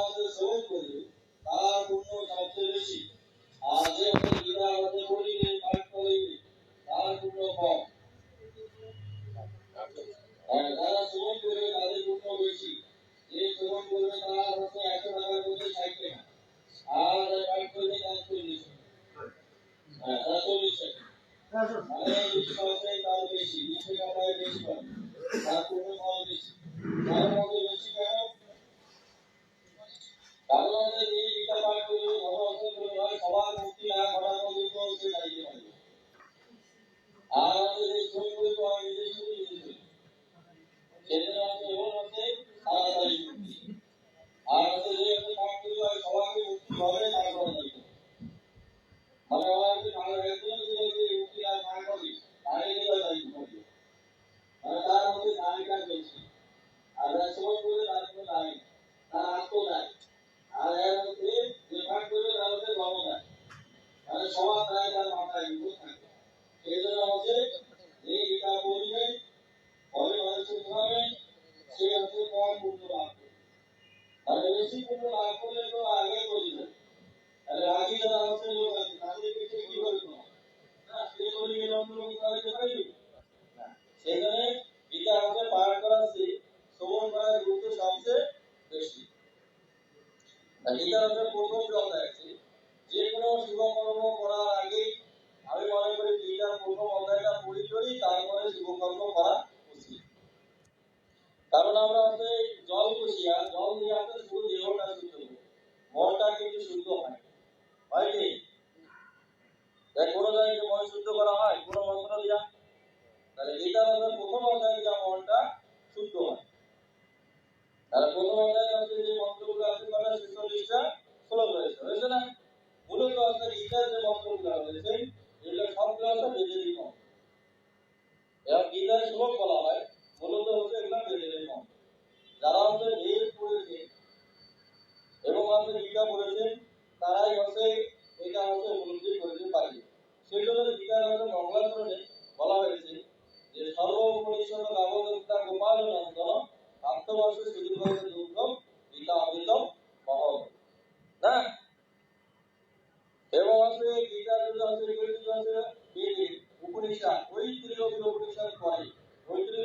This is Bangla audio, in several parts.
আমাদের শ্রবণ করবে গীতার বলা হয় মূলত হচ্ছে এগুলো মন্ত্র যারা হচ্ছে বেদ পড়েছে এবং হচ্ছে গীতা পড়েছে, তারাই হচ্ছে এটা হচ্ছে উপলব্ধি করতে পারে সেই জন্য গীতার হচ্ছে মঙ্গলাচরণে বলা হয়েছে যে সর্বোপনিষদ গাবদত্তা গোপাল নন্দন আত্মবর্ষে সুদীর্ঘ দুর্গম গীতা অমৃতম মহৎ। না? এবং আছে গীতার যদি আছে উপনিষদ ওই ত্রিলোকীয় উপনিষদ ত্রিলোকীয়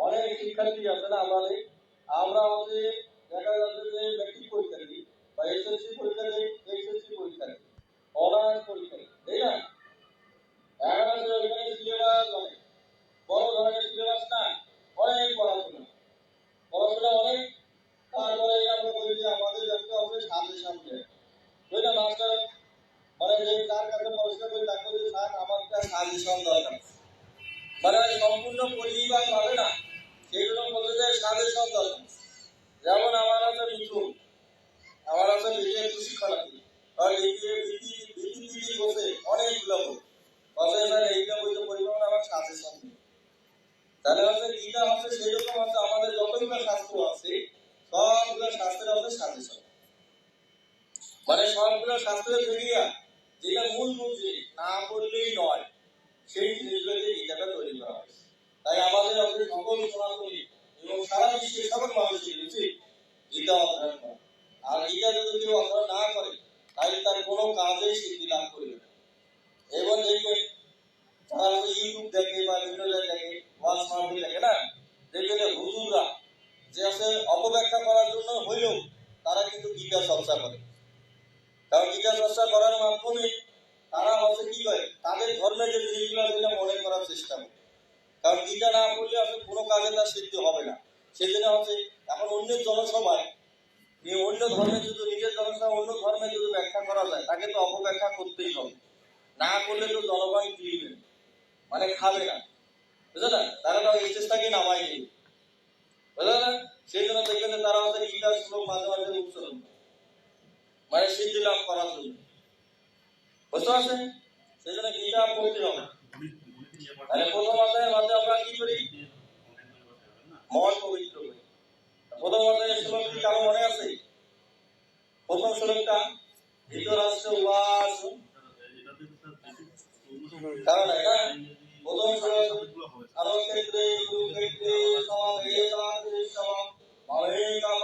অনেক শিক্ষার্থী আছে না আমাদের? আমরা হচ্ছে দেখা যাচ্ছে যে মেট্রিক পরীক্ষা দিই, বা এসএসসি পরীক্ষা দিই এইচএসসি পরীক্ষা দিই অনার্স পরীক্ষা তাই না? এখন হচ্ছে ওইখানে সিলেবাস অনেক বড় ধরনের সিলেবাস না, অনেক পড়াশোনা। পড়াশোনা অনেক, তারপরে আমরা বলি যে আমাদের একটা হবে সাজেশন দেয় ওই না, মাস্টার? মানে যে তার কাছে পড়াশোনা করে তাকে বলি স্যার আমার একটা সাজেশন দরকার। মানে সম্পূর্ণ পরিবার পাবে না সেগুলো বলে যে সাজেশন দরকার যেমন আমার আছে মিঠুন আমার আছে বিজয় প্রশিক্ষণ আছে আর এই যে বিধি বিধি বিধি বসে অনেকগুলো বই বসে এবার এইটা বইতে পরিমাণ আমার সাজেশন দিই তাহলে হচ্ছে গীতা হচ্ছে সেই রকম হচ্ছে আমাদের যতগুলো শাস্ত্র আছে সবগুলো শাস্ত্রের হচ্ছে সাজেশন মানে সবগুলো শাস্ত্রের জড়িয়া যেটা মূল মূল জিনিস না বললেই নয় সেই জিনিসগুলো দিয়ে গীতাটা তৈরি করা হয়েছে তাই আমাদের হচ্ছে সকল সনাতনী এবং সারা বিশ্বের সকল মানুষের উচিত গীতা অধ্যয়ন করা আর গীতা যদি কেউ অধ্যয়ন না করে তাহলে তার কোনো কাজেই সিদ্ধি লাভ করবে এবং দেখবেন তারা ইউটিউব দেখে বা বিভিন্ন দেখে দেখে না? দেখবেন হুজুররা যে অপব্যাখ্যা করার জন্য হইলেও তারা কিন্তু গীতা চর্চা করে। কারণ গীতা চর্চা করার মাধ্যমে তারা হচ্ছে কি করে? তাদের ধর্মের যে জিনিসগুলো সেটা মনে করার চেষ্টা করে। কারণ গীতা না পড়লে আসলে কোনো কাজে তার সিদ্ধি হবে না। সেই জন্য হচ্ছে এখন অন্য জনসভায় অন্য ধর্মের যদি জনসভা অন্য ধর্মে যদি ব্যাখ্যা করা যায়, তাকে তো অপব্যাখ্যা করতেই হবে। না করলে তো জনগণ কিনবে মানে খাবে না। না? তারা তো নামাই নেই না। সেই জন্য দেখবেন তারা হচ্ছে গীতার শ্লোক মাঝে মাঝে উচ্চারণ মানে সিদ্ধি লাভ করার জন্য। বুঝতে পারছেন? সেই জন্য গীতা পড়তে হবে তাহলে প্রথম অধ্যায়ের মাধ্যমে আমরা কি করি? মন পবিত্র করি। প্রথম অধ্যায়ের শ্লোকটি কারও মনে আছে? প্রথম শ্লোকটা ধৃতরাষ্ট্র উবাস কারণ এটা প্রথম শ্লোক সর্বক্ষেত্রে কুরুক্ষেত্রে সমাবেশান্তে সম মহে কামায় শৈব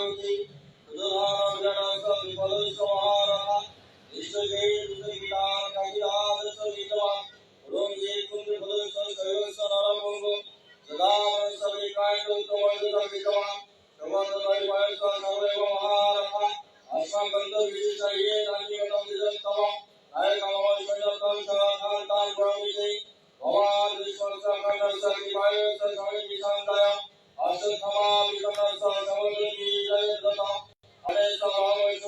रणोति दुर्धारजनसं फलसंहारः विश्वजयीतारकहिरादृशविद्वान् ॐ ये कुन्दफलसंसयोसनरभुङ्गो सदा मनसविकायतोत्तमर्जितविद्वान् समर्थपरिपायसनवैवहारः अस्माकन्तविशिष्टये रञ्जितं निजस्तमम् अयकमवश्यं सदान्तान् प्रविशे भवान् विश्वस्य कण्ठस्य विपायस्य समिति सन्दयम् अशोक समाज विकमन सा समग्र की जय तथा हरे समावेश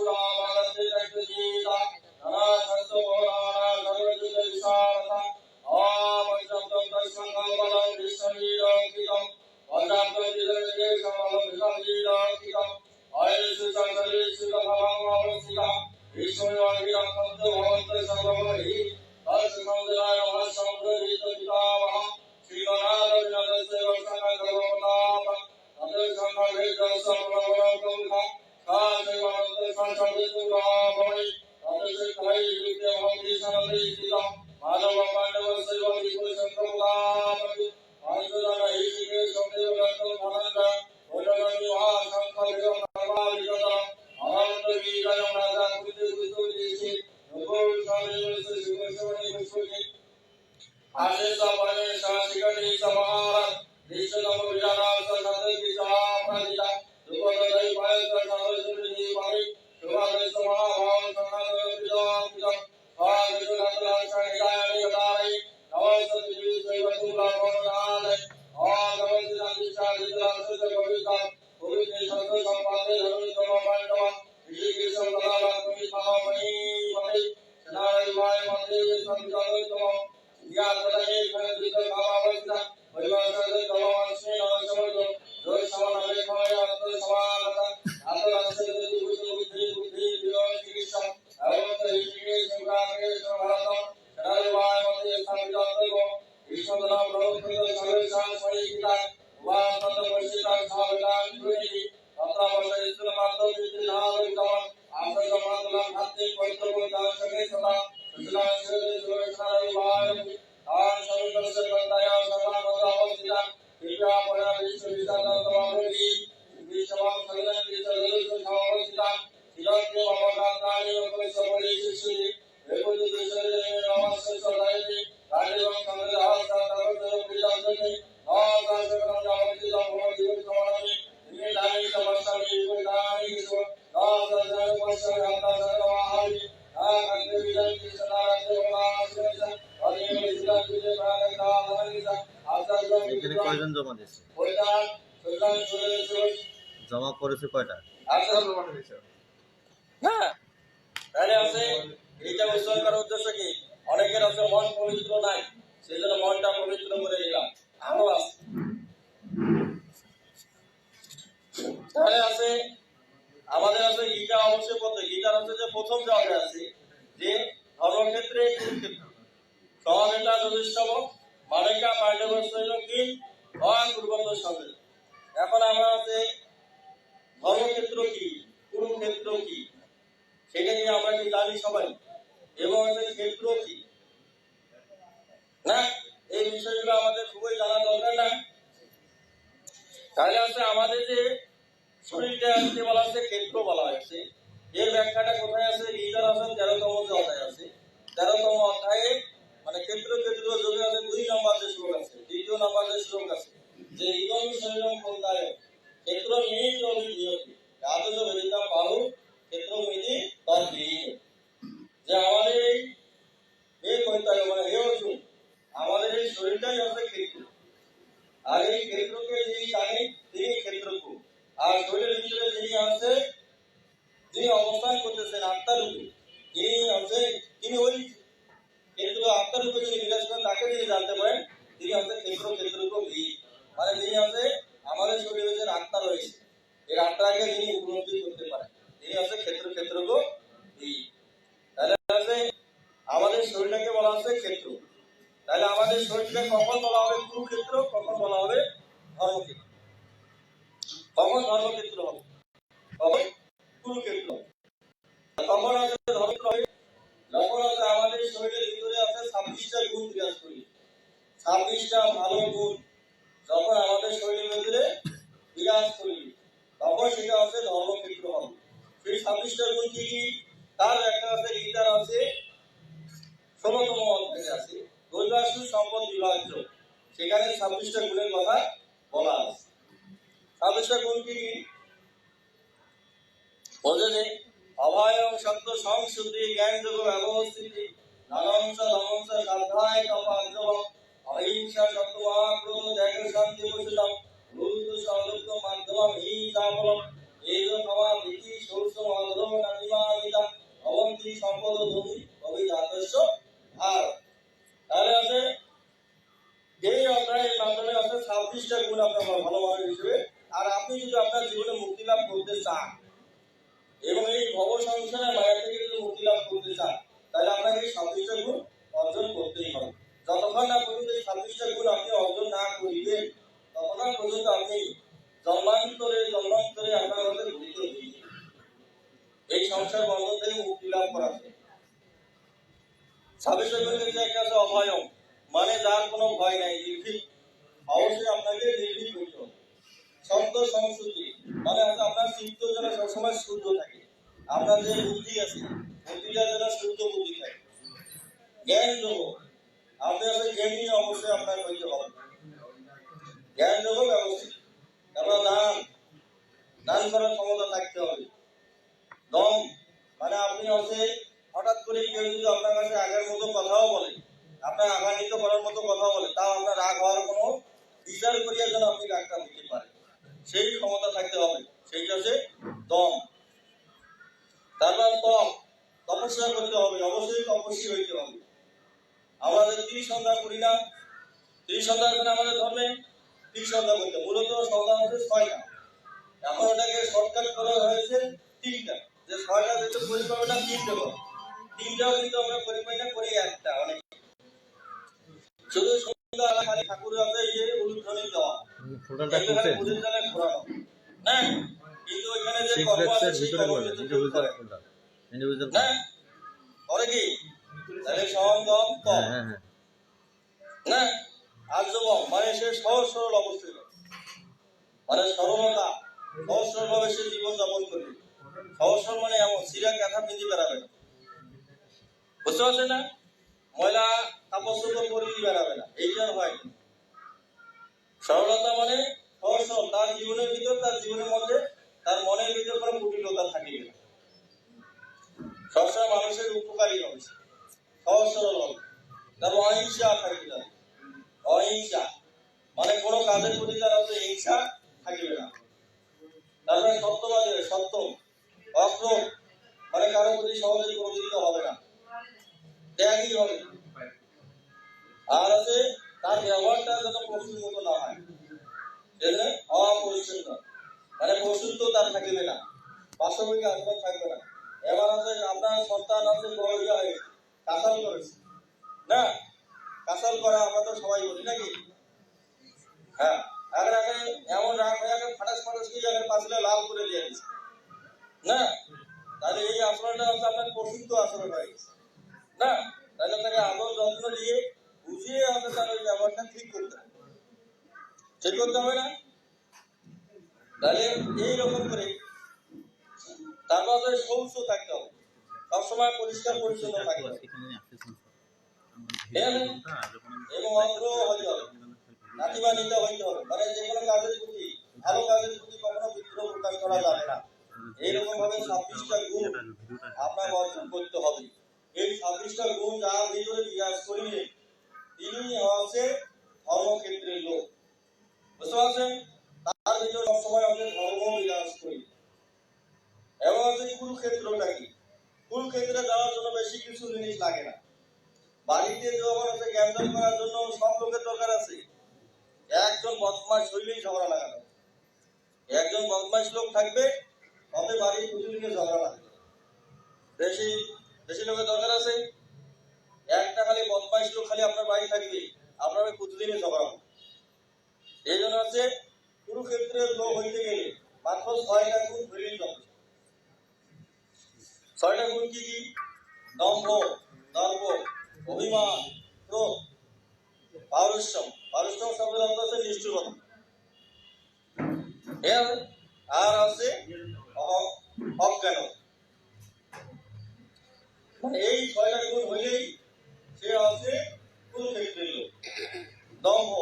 సదనా లోకృత సర్వసాం పరిగ్రహ వా తదవ জমা দিয়েছে? জমা করেছে কয়টা হ্যাঁ তাহলে আছে এইটা উৎসর্গ করার উদ্দেশ্য কি অনেকের আছে মন পবিত্র নাই সেই জন্য মনটা পবিত্র করে দিলাম আমল আছে তাহলে আছে, আমাদের আছে গীতা অবশ্যই পড়তে গীতার হচ্ছে যে প্রথম যে আছে, যে ধর্মক্ষেত্রে কুরুক্ষেত্র সমাবেটা যথেষ্টম মালিকা পাণ্ডব কি? পূর্বত সবে এখন আমরা আছে, ধর্মক্ষেত্র কি? কুরুক্ষেত্র কি? সেটা নিয়ে আমরা কি জানি সবাই। এবং ক্ষেত্র কি? না, এই বিষয়গুলো আমাদের খুবই জানা দরকার না। তাহলে হচ্ছে আমাদের যে শরীরটাকে বলা ক্ষেত্র বলা হয়েছে, এর ব্যাখ্যাটা কোথায় আছে? ইজার তেরোতম যে অধ্যায় আছে। তেরোতম অধ্যায়ে মানে ক্ষেত্র ক্ষেত্র যোগে আছে, দুই নম্বর যে শ্লোক আছে, দ্বিতীয় নম্বর যে শ্লোক আছে, যে ইদম শরীরম ফলদায় ক্ষেত্র নিয়তি। আদর্শ ক্ষেত্র তার যে আমাদের এই মানে হে অর্জুন, আমাদের এই শরীরটাই আছে ক্ষেত্র। আর এই ক্ষেত্রকে যিনি জানেন তিনি ক্ষেত্রজ্ঞ আর শরীরের ভিতরে যিনি আছে, যিনি অবস্থান করতেছেন আত্মার রূপে যিনি আছে তিনি ওই কিন্তু আত্মার রূপে যিনি বিরাজ করেন, তাকে যিনি জানতে পারেন, তিনি হচ্ছে ক্ষেত্র ক্ষেত্রকবি মানে তিনি আছে আমাদের শরীরে যে আত্মা রয়েছে, এর আত্মাকে তিনি উপলব্ধি করতে পারেন, তিনি আছে ক্ষেত্র ক্ষেত্রকবি তাহলে হচ্ছে, আমাদের শরীরটাকে বলা হচ্ছে ক্ষেত্র। তাহলে আমাদের শরীরটা কখন বলা হবে কুরুক্ষেত্র, কখন বলা হবে ধর্মক্ষেত্র? কখন ধর্মক্ষেত্র হবে। কখন কুরুক্ষেত্র তখন আছে ধর্মক্ষেত্র হবে। যখন আছে আমাদের শরীরের ভিতরে আছে ছাব্বিশটা গুণ বিরাজ করি। ছাব্বিশটা ভালো গুণ যখন আমাদের শরীরের ভিতরে বিরাজ করি তখন সেটা হচ্ছে ধর্মক্ষেত্র হবে সেই ছাব্বিশটা গুণ কি কি তার একটা আছে গীতার আছে ষোলতম অধ্যায় আছে দৈবাসু সম্পদ বিভাজ্য সেখানে ছাব্বিশটা গুণের কথা বলা আছে ছাব্বিশটা গুণ কি কি বোঝে অভয়ং সত্য সংশুদ্ধি জ্ঞান যোগ ব্যবস্থিতি ধনংস ধমংস শ্রদ্ধায় অহিংসা ক্রোধ ত্যাগ শান্তি প্রসিদম রুদ সদুক্ত মাধ্যমম হিংসাবলম এজ ক্ষমা ভীতি শৌচ মাধব নাদিমানিতা অবন্তি সম্পদ ধনী অভিজাতস্য আর তাহলে আছে এই অধ্যায়ের মাধ্যমে আছে ছাব্বিশটা গুণ আপনার ভালো মানুষ হিসেবে আর আপনি যদি আপনার জীবনে মুক্তি লাভ করতে চান এবং এই ভব সংসারের মায়া থেকে যদি মুক্তি লাভ করতে চান তাহলে আপনাকে এই ছাব্বিশটা গুণ অর্জন করতেই হবে যতক্ষণ না পর্যন্ত এই আপনি অর্জন না করিবেন ততক্ষণ পর্যন্ত আপনি জন্মান্তরে জন্মান্তরে আপনার মধ্যে ঘুরিত হইবে এই সংসার বন্ধন থেকে মুক্তি লাভ করা যায় ছাব্বিশটা গুণের যে একটা আছে অভয়ম মানে যার কোনো ভয় নাই নির্ভীক অবশ্যই আপনাকে নির্ভীক হইতে হবে শব্দ সংস্কৃতি মানে হচ্ছে আপনার চিত্ত যেন সবসময় শুদ্ধ থাকে আপনার যে বুদ্ধি আছে বুদ্ধিটা যেন শুদ্ধ বুদ্ধি থাকে জ্ঞান যোগ আপনি আসলে জ্ঞান নিয়ে অবশ্যই আপনার হইতে হবে জ্ঞান যোগ ব্যবস্থিত তারপর দান ক্ষমতা থাকতে হবে। দম মানে আপনি হচ্ছে হঠাৎ করে কেউ যদি আপনার কাছে আগের মতো কথাও বলে, আপনার আঘান্বিত করার মতো কথা বলে, তাও আপনার রাগ হওয়ার কোনো বিচার করিয়া যেন আপনি রাগটা দিতে পারেন। সেই ক্ষমতা থাকতে হবে। সেইটা হচ্ছে দম। তারপর তপ। তপস্যা করতে হবে। অবশ্যই তপস্বী হইতে হবে। আমরা যে ত্রিসন্ধ্যা করি না ত্রিসন্ধ্যা এখানে আমাদের ধর্মে ত্রিসন্ধ্যা করতে হবে। মূলত সন্ধ্যা হচ্ছে ছয়টা। এখন ওটাকে শর্টকাট করা হয়েছে তিনটা। যে ছয়টা যেহেতু পরিকল্পনা তিনটে করো তিনটাও কিন্তু আমরা পরিকল্পনা করি একটা অনেক। শুধু সন্ধ্যা খালি ঠাকুর উলুধ্বনি দেওয়া। ঘোরানো। না কিন্তু ওইখানে যে কর্ম আছে সেই কর্ম কিন্তু ইন্ডিভিজুয়াল করে। কোনটা ইন্ডিভিজুয়াল না করে কি? তাহলে সম দম তপ হ্যাঁ হ্যাঁ হ্যাঁ। না মানে সে সহজ সরল অবস্থিত মানে সরলতা সহজ সরল ভাবে সে সহজ সরল মানে এমন কাঁথা বেড়াবে না। বুঝতে না? ময়লা বেড়াবে না। না। সরলতা মানে সহজ সরল। তার জীবনের ভিতর, তার জীবনের মধ্যে, তার মনের ভিতর কোনো কুটিলতা সবসময় মানুষের উপকারী হবে। সহজ সরল হবে তার অহিংসা থাকবে না অহিংসা। মানে কোনো কাজের প্রতি তার হচ্ছে হিংসা থাকিবে না। তারপরে সত্যবাদী হবে, সত্য অক্রোধ মানে কারও প্রতি সহজে প্রবৃত্ত হবে না। ত্যাগই হবে। আর আছে তার ব্যবহারটা যেন পশুর মতো না হয় অপরিচ্ছন্ন। মানে পশুর তো তার থাকিবে না বাস্তবিক আচরণ থাকবে না। এবার আছে আপনার সন্তান আছে ইয়া হয়ে কাসাল করেছে। না কাসাল করা আমরা তো সবাই বলি নাকি? হ্যাঁ আগে আগে এমন রাগ হয়ে আগে ফাটাস ফাটাস দিয়ে আগে পাঁচলে লাল করে দিয়ে না, তাহলে এই আচরণটা হচ্ছে আপনার পশুত্ব আচরণ হয়ে গেছে। না, তাহলে তাকে আদর যত্ন দিয়ে বুঝিয়ে হচ্ছে তার ওই ব্যবহারটা ঠিক করতে হবে। ঠিক করতে হবে না? তাহলে এইরকম করে তারপর শৌচ থাকতে হবে। সবসময় পরিষ্কার পরিচ্ছন্ন থাকতে হবে। এবং অগ্রহ হইতে হবে নাতিবা হইতে হবে মানে যে কোনো কাজের প্রতি ভালো কাজের প্রতি কখনো বিদ্রোহ প্রকাশ করা যাবে না। এইরকম ভাবে ছাব্বিশটা গুণ আপনার অর্জন করতে হবে। এই ছাব্বিশটা গুণ যার ভিতরে বিরাজ করিলে তিনি হচ্ছে ধর্মক্ষেত্রের লোক। বুঝতে পারছেন? তার ভিতরে সবসময় আমাদের ধর্ম বিরাজ করি। এবং হচ্ছে কুরুক্ষেত্রটা কি? কুরুক্ষেত্রে যাওয়ার জন্য বেশি কিছু জিনিস লাগে না। বাড়িতে যখন আছে গ্যাঞ্জাম করার জন্য সব লোকের দরকার আছে। একজন বদমাস হইলেই ঝগড়া লাগানো একজন বদমাস লোক থাকবে, তবে বাড়ির দুজনকে ঝগড়া লাগবে। বেশি বেশি লোকের দরকার আছে। একটা খালি বদমাইশ লোক খালি আপনার বাড়ি থাকবে, আপনার ওই প্রতিদিনই ঝগড়া হবে। এই জন্য হচ্ছে কুরুক্ষেত্রের লোক হইতে গেলে মাত্র ছয়টা গুণ ধরেই যথেষ্ট ছয়টা গুণ কি কি? দম্ভ দর্প অভিমান ক্রোধ পারস্যম পারস্যম শব্দের অর্থ হচ্ছে নিষ্ঠুরতা এর আর আছে অজ্ঞান। মানে এই ছয়টা গুণ হইলেই সে আছে কুরুক্ষেত্রের দম্ভ,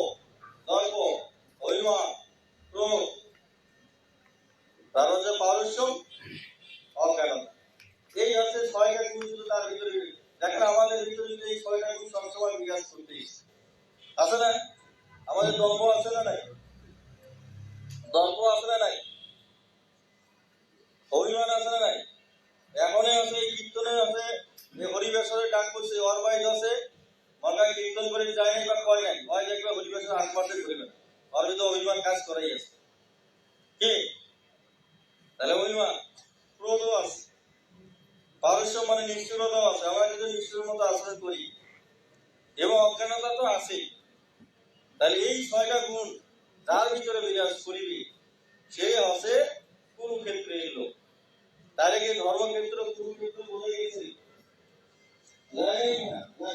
দর্প, অভিমান, ক্রোধ। তার হচ্ছে পারস্যম, অজ্ঞান। এই হচ্ছে ছয়টা গুণ শুধু তার ভিতরে দেখেন ভিতরে কিন্তু সবসময় বিকাশ করতেই আছে না আমাদের দম্ভ আছে না নাই দম্ভ আছে না নাই অভিমান আছে না নাই এখনই আছে কীর্তনে আছে যে হরিবেশ্বরের ডাক করছে ওর বাইক আছে মনে কীর্তন করে যায় নাই বা কয় নাই হয় দেখবে হরিবেশ্বর আট মাসে ঘুরবে ওর ভিতরে অভিমান কাজ করাই আছে কি তাহলে অভিমান ক্রোধও আছে। পারস্য মানে নিষ্ঠুরতা আছে আমরা কিন্তু নিষ্ঠুর মতো আচরণ করি। এবং অজ্ঞানতা তো আছে তাহলে এই ছয়টা গুণ যার ভিতরে বিরাজ করিবে, সে হচ্ছে কুরুক্ষেত্রে এলো তার আগে ধর্মক্ষেত্র, কুরুক্ষেত্র বলে গেছে? না